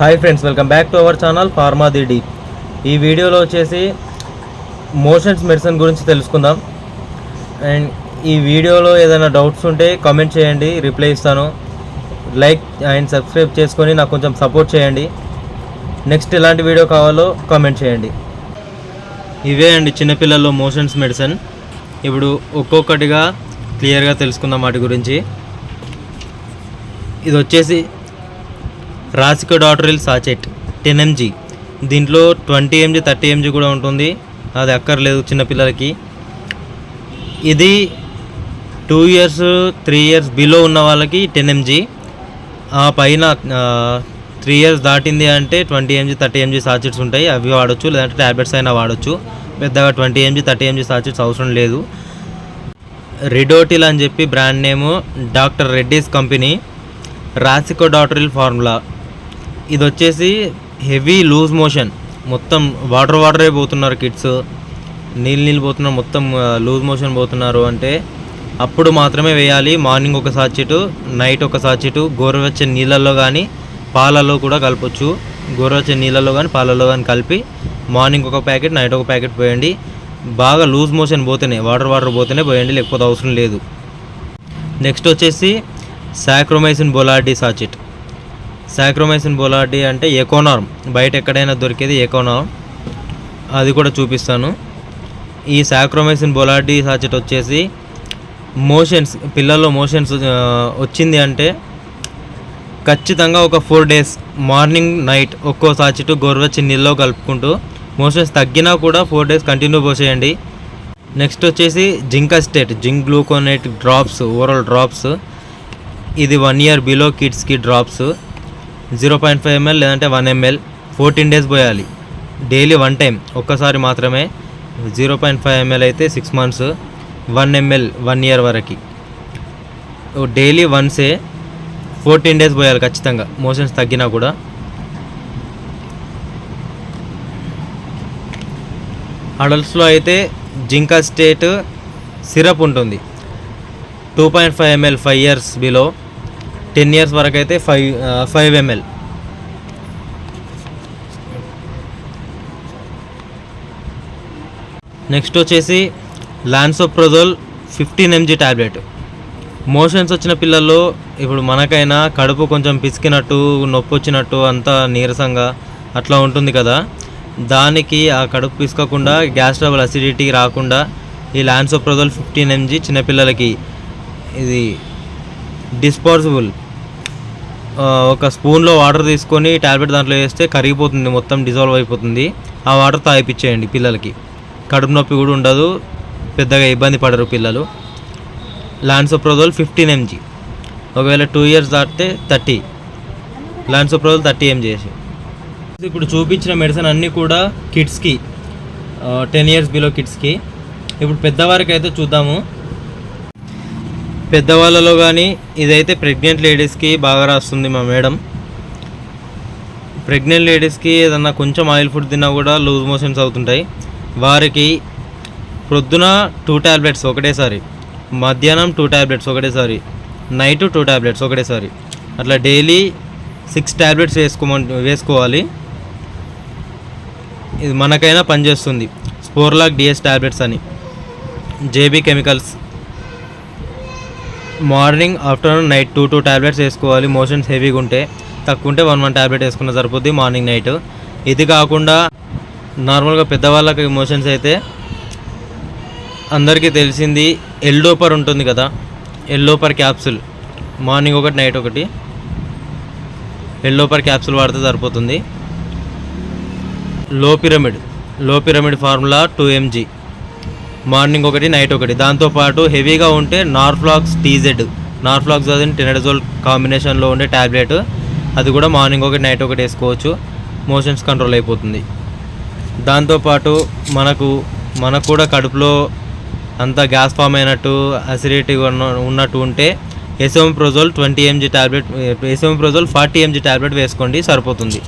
Hi friends welcome back to our channel pharma the ఈ వీడియోలో వచ్చేసి మోషన్స్ మెడిసిన్ గురించి తెలుసుకుందాం. అండ్ ఈ వీడియోలో ఏదైనా డౌట్స్ ఉంటే కామెంట్ చేయండి రిప్లై ఇస్తాను. లైక్ అండ్ సబ్స్క్రైబ్ చేసుకొని నాకు కొంచెం సపోర్ట్ చేయండి. నెక్స్ట్ ఎలాంటి వీడియో కావాలో కామెంట్ చేయండి. ఇవే అండి చిన్నపిల్లల్లో మోషన్స్ మెడిసిన్. ఇప్పుడు ఒక్కొక్కటిగా క్లియర్గా తెలుసుకుందాం వాటి గురించి. ఇది వచ్చేసి రాసికో డాటరిల్ సాచెట్ టెన్ ఎంజీ దీంట్లో ట్వంటీ ఎంజీ థర్టీ ఎంజీ కూడా ఉంటుంది. అది అక్కర్లేదు చిన్నపిల్లలకి ఇది two years three years below ఉన్న వాళ్ళకి టెన్ ఎంజీ ఆ పైన త్రీ ఇయర్స్ దాటింది అంటే twenty MG thirty MG sachets ఉంటాయి. అవి వాడచ్చు లేదంటే ట్యాబ్లెట్స్ అయినా వాడచ్చు. పెద్దగా twenty MG thirty MG sachets అవసరం లేదు. రిడోటిల్ అని చెప్పి brand name doctor Reddy's company. రాసికో డాటరిల్ formula. ఇది వచ్చేసి హెవీ లూజ్ మోషన్. మొత్తం వాటర్ వాటరే పోతున్నారు కిడ్స్. నీళ్ళు నీళ్ళు పోతున్నారు మొత్తం లూజ్ మోషన్ పోతున్నారు అంటే అప్పుడు మాత్రమే వేయాలి. మార్నింగ్ ఒక సాచెటు నైట్ ఒక సాచెటు గోరువెచ్చని నీళ్ళల్లో కానీ పాలలో కూడా కలపచ్చు. గోరువెచ్చని నీళ్ళల్లో కానీ పాలలో కానీ కలిపి మార్నింగ్ ఒక ప్యాకెట్ నైట్ ఒక ప్యాకెట్ పోయండి. బాగా లూజ్ మోషన్ పోతేనే వాటర్ వాటర్ పోతేనే పోయండి లేకపోతే అవసరం లేదు. నెక్స్ట్ వచ్చేసి సాక్రోమైసిన్ బొలార్డీ సాచెట్. సాక్రోమైసిన్ బొలాటి అంటే ఎకోనార్మ్ బయట ఎక్కడైనా దొరికేది ఎకోనార్మ్ అది కూడా చూపిస్తాను. ఈ సాక్రోమైసిన్ బొలాటి సాచెట్ వచ్చేసి మోషన్స్ పిల్లల్లో మోషన్స్ వచ్చింది అంటే ఖచ్చితంగా ఒక ఫోర్ డేస్ మార్నింగ్ నైట్ ఒక్కో సాచెట్ గోరువెచ్చని నీళ్ళలో కలుపుకుంటూ మోషన్స్ తగ్గినా కూడా ఫోర్ డేస్ కంటిన్యూ పోసేయండి. నెక్స్ట్ వచ్చేసి zinc acetate zinc gluconate drops overall drops. ఇది వన్ ఇయర్ బిలో కిడ్స్కి drops. Zero point five ML లేదంటే వన్ ఎంఎల్ ఫోర్టీన్ డేస్ పోయాలి. డైలీ వన్ టైం ఒక్కసారి మాత్రమే జీరో పాయింట్ ఫైవ్ ఎంఎల్ అయితే six months one ML one year వరకు. Daily వన్సే fourteen days పోయాలి ఖచ్చితంగా. మోషన్స్ తగ్గినా కూడా. అడల్ట్స్లో అయితే జింకా స్టేట్ సిరప్ ఉంటుంది. Two point five ML five years below ten years వరకు అయితే ఫైవ్ ఫైవ్ ఎంఎల్. నెక్స్ట్ వచ్చేసి lansoprazole fifteen MG tablet motions వచ్చిన పిల్లల్లో ఇప్పుడు మనకైనా కడుపు కొంచెం పిసికినట్టు నొప్పి వచ్చినట్టు అంతా నీరసంగా అట్లా ఉంటుంది కదా. దానికి ఆ కడుపు పిసుకోకుండా గ్యాస్ ట్రబుల్ అసిడిటీ రాకుండా ఈ లాన్సోప్రోజోల్ ఫిఫ్టీన్ ఎంజీ చిన్నపిల్లలకి ఇది డిస్పోజబుల్ ఒక స్పూన్లో వాటర్ తీసుకొని ట్యాబ్లెట్ దాంట్లో వేస్తే కరిగిపోతుంది మొత్తం డిజాల్వ్ అయిపోతుంది. ఆ వాటర్ తాగిపించేయండి పిల్లలకి. కడుపు నొప్పి కూడా ఉండదు పెద్దగా ఇబ్బంది పడరు పిల్లలు. లాన్సోప్రోజోల్ ఫిఫ్టీన్ ఎంజీ ఒకవేళ టూ ఇయర్స్ దాటితే థర్టీ లాన్సోప్రోజోల్ థర్టీ ఎంజీ చేసి. ఇప్పుడు చూపించిన మెడిసిన్ అన్నీ కూడా కిడ్స్కి టెన్ ఇయర్స్ బిలో కిడ్స్కి ఇప్పుడు పెద్దవారికి అయితే చూద్దాము. పెద్దవాళ్ళలో కానీ ఇదైతే ప్రెగ్నెంట్ లేడీస్కి బాగా రాస్తుంది మా మేడం. ప్రెగ్నెంట్ లేడీస్కి ఏదన్నా కొంచెం ఆయిల్ ఫుడ్ తిన్నా కూడా లూజ్ మోషన్స్ అవుతుంటాయి. వారికి ప్రొద్దున టూ ట్యాబ్లెట్స్ ఒకటేసారి మధ్యాహ్నం టూ ట్యాబ్లెట్స్ ఒకటేసారి నైట్ టూ ట్యాబ్లెట్స్ ఒకటేసారి. అట్లా డైలీ సిక్స్ ట్యాబ్లెట్స్ వేసుకోమని వేసుకోవాలి. ఇది మనకైనా పనిచేస్తుంది. స్పోర్లాక్ డిఎస్ ట్యాబ్లెట్స్ అని. JB chemicals. Morning afternoon night two two tablets వేసుకోవాలి. మోషన్స్ హెవీగా ఉంటే తక్కువ ఉంటే వన్ వన్ ట్యాబ్లెట్ వేసుకున్న సరిపోద్ది మార్నింగ్ నైట్. ఇది కాకుండా నార్మల్గా పెద్దవాళ్ళకి మోషన్స్ అయితే అందరికీ తెలిసింది ఎల్డోపర్ ఉంటుంది కదా ఎల్లోపర్ క్యాప్సుల్. మార్నింగ్ ఒకటి నైట్ ఒకటి. ఎల్లోపర్ క్యాప్సుల్ వాడితే సరిపోతుంది. లో పిరమిడ్లో loperamide formula two MG. Morning ఒకటి నైట్ ఒకటి. దాంతోపాటు హెవీగా ఉంటే నార్ఫ్లాక్స్ టీజెడ్. నార్ఫ్లాక్స్ అది టెనడజోల్ కాంబినేషన్లో ఉండే ట్యాబ్లెట్ అది కూడా మార్నింగ్ ఒకటి నైట్ ఒకటి వేసుకోవచ్చు. మోషన్స్ కంట్రోల్ అయిపోతుంది. దాంతోపాటు మనకు మనకు కూడా కడుపులో అంతా గ్యాస్ ఫామ్ అయినట్టు అసిడిటీ ఉన్నట్టు ఉంటే esomeprazole twenty MG tablet esomeprazole forty MG tablet వేసుకోండి సరిపోతుంది.